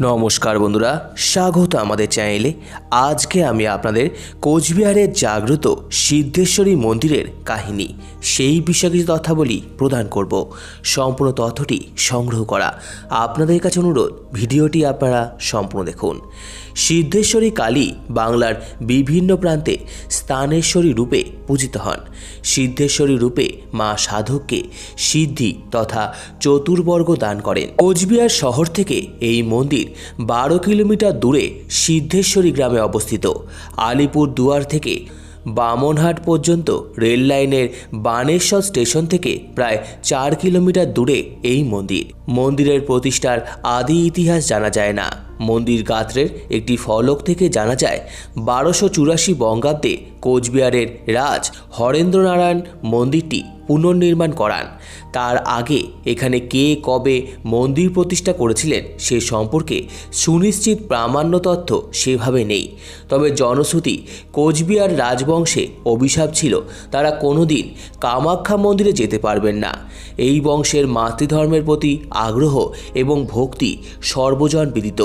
নমস্কার বন্ধুরা, স্বাগত আমাদের চ্যানেলে। আজকে আমি আপনাদের কোচবিহারের জাগ্রত সিদ্ধেশ্বরী মন্দিরের কাহিনী, সেই বিষয়ে কিছু তথ্যাবলী প্রদান করব। সম্পূর্ণ তথ্যটি সংগ্রহ করা। আপনাদের কাছে অনুরোধ, ভিডিওটি আপনারা সম্পূর্ণ দেখুন। সিদ্ধেশ্বরী কালী বাংলার বিভিন্ন প্রান্তে স্থানেশ্বরী রূপে পূজিত হন। সিদ্ধেশ্বরী রূপে মা সাধককে সিদ্ধি তথা চতুর্বর্গ দান করেন। কোচবিহার শহর থেকে এই মন্দির বারো কিলোমিটার দূরে সিদ্ধেশ্বরী গ্রামে অবস্থিত। আলিপুর দুয়ার থেকে বামনহাট পর্যন্ত রেল লাইনের বানেশ্বর স্টেশন থেকে প্রায় চার কিলোমিটার দূরে এই মন্দির। মন্দিরের প্রতিষ্ঠার আদি ইতিহাস জানা যায় না। মন্দির গাত্রের একটি ফলক থেকে জানা যায়, বারোশো চুরাশি বঙ্গাব্দে কোচবিহারের রাজ হরেন্দ্রনারায়ণ মন্দিরটি পুনর্নির্মাণ করান। তার আগে এখানে কে কবে মন্দির প্রতিষ্ঠা করেছিলেন সে সম্পর্কে সুনিশ্চিত প্রামাণ্য তথ্য সেভাবে নেই। তবে জনশ্রুতি, কোচবিহার রাজবংশে অভিশাপ ছিল, তারা কোনোদিন কামাখ্যা মন্দিরে যেতে পারবেন না। এই বংশের মাতৃধর্মের প্রতি আগ্রহ এবং ভক্তি সর্বজন বিদিত।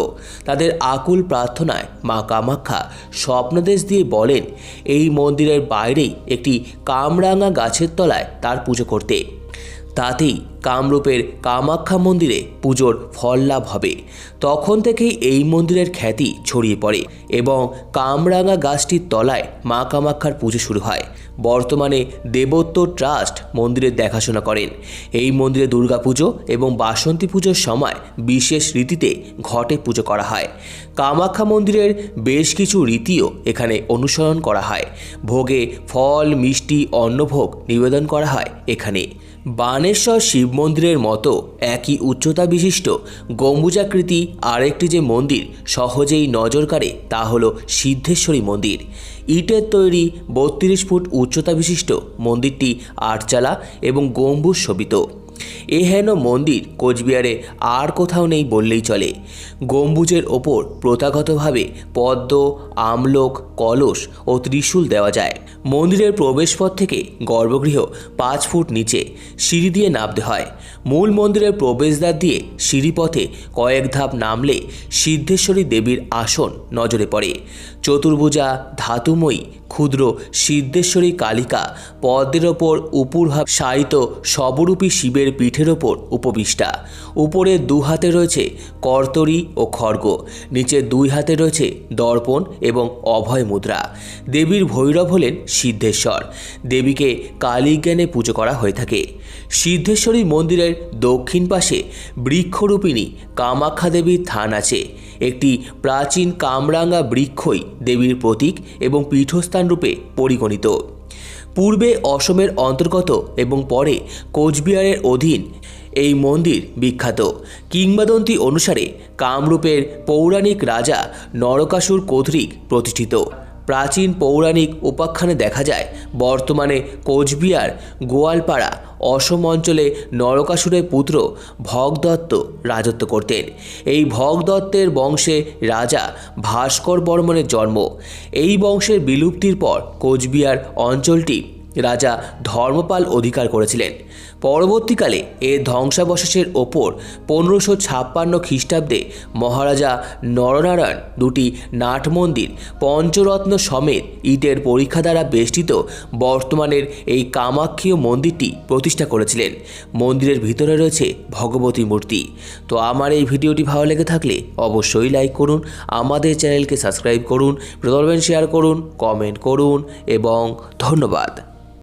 তাদের আকুল প্রার্থনায় মা কামাখ্যা স্বপ্নদেশ দিয়ে বলেন, এই মন্দিরের বাইরেই একটি কামরাঙা গাছের তলায় তার পুজো করতে। তাতেই কামরূপের কামাখ্যা মন্দিরে পুজোর ফল লাভ হবে। তখন থেকেই এই মন্দিরের খ্যাতি ছড়িয়ে পড়ে এবং কামরাঙা গাছটির তলায় মা কামাখ্যার পুজো শুরু হয়। বর্তমানে দেবত্ব ট্রাস্ট মন্দিরের দেখাশোনা করেন। এই মন্দিরে দুর্গাপুজো এবং বাসন্তী পুজোর সময় বিশেষ রীতিতে ঘটে পুজো করা হয়। কামাখ্যা মন্দিরের বেশ কিছু রীতিও এখানে অনুসরণ করা হয়। ভোগে ফল, মিষ্টি, অন্নভোগ নিবেদন করা হয় এখানে। বানেশ্বর শিব মন্দিরের মতো একই উচ্চতা বিশিষ্ট গম্বুজাকৃতি আরেকটি যে মন্দির সহজেই নজর কাড়ে তা হল সিদ্ধেশ্বরী মন্দির। ইটের তৈরি বত্রিশ ফুট উচ্চতা বিশিষ্ট মন্দিরটি আটচালা এবং গম্বুজ শোভিত। এ হেন মন্দির কোচবিহারে আর কোথাও নেই বললেই চলে। গম্বুজের ওপর প্রথাগতভাবে পদ্ম, আমলোক, কলস ও ত্রিশূল দেওয়া যায়। মন্দিরের প্রবেশপথ থেকে গর্ভগৃহ পাঁচ ফুট নিচে সিঁড়ি দিয়ে নামতে হয়। মূল মন্দিরের প্রবেশদ্বার দিয়ে সিঁড়িপথে কয়েক ধাপ নামলে সিদ্ধেশ্বরী দেবীর আসন নজরে পড়ে। চতুর্ভুজা, ধাতুময়ী ক্ষুদ্র সিদ্ধেশ্বরী কালিকা পদ্মের ওপর উপুরভাব শায়িত সবরূপী শিবের পিঠের ওপর উপবিষ্টা। উপরে দু হাতে রয়েছে কর্তরি ও খড়গ, নিচে দুই হাতে রয়েছে দর্পণ এবং অভয় মুদ্রা। দেবীর ভৈরব হলেন সিদ্ধেশ্বর। দেবীকে কালীজ্ঞানে পুজো করা হয়ে থাকে। সিদ্ধেশ্বরী মন্দিরের দক্ষিণ পাশে বৃক্ষরূপিণী কামাখ্যা দেবীর থান আছে। একটি প্রাচীন কামরাঙ্গা বৃক্ষই দেবীর প্রতীক এবং পীঠস্থান রূপে পরিগণিত। পূর্বে অসমের অন্তর্গত এবং পরে কোচবিহারের অধীন এই মন্দির বিখ্যাত। কিংবদন্তি অনুসারে কামরূপের পৌরাণিক রাজা নরকাসুর কর্তৃক প্রতিষ্ঠিত। প্রাচীন পৌরাণিক উপাখ্যানে দেখা যায়, বর্তমানে কোচবিহার গোয়ালপাড়া অসম অঞ্চলে নরকাসুরের পুত্র ভগদত্ত রাজত্ব করতেন। এই ভগদত্তের বংশে রাজা ভাস্কর বর্মনের জন্ম। এই বংশের বিলুপ্তির পর কোচবিহার অঞ্চলটি রাজা ধর্মপাল অধিকার করেছিলেন। পরবর্তীকালে এর ধ্বংসাবশেষের ওপর পনেরোশো ছাপ্পান্ন খ্রিস্টাব্দে মহারাজা নরনারায়ণ দুটি নাট মন্দির পঞ্চরত্ন সমেত ইটের পরীক্ষা দ্বারা বেষ্টিত বর্তমানের এই কামাক্ষীয় মন্দিরটি প্রতিষ্ঠা করেছিলেন। মন্দিরের ভিতরে রয়েছে ভগবতী মূর্তি। তো আমার এই ভিডিওটি ভালো লেগে থাকলে অবশ্যই লাইক করুন, আমাদের চ্যানেলকে সাবস্ক্রাইব করুন প্রদর্বেন শেয়ার করুন কমেন্ট করুন এবং ধন্যবাদ।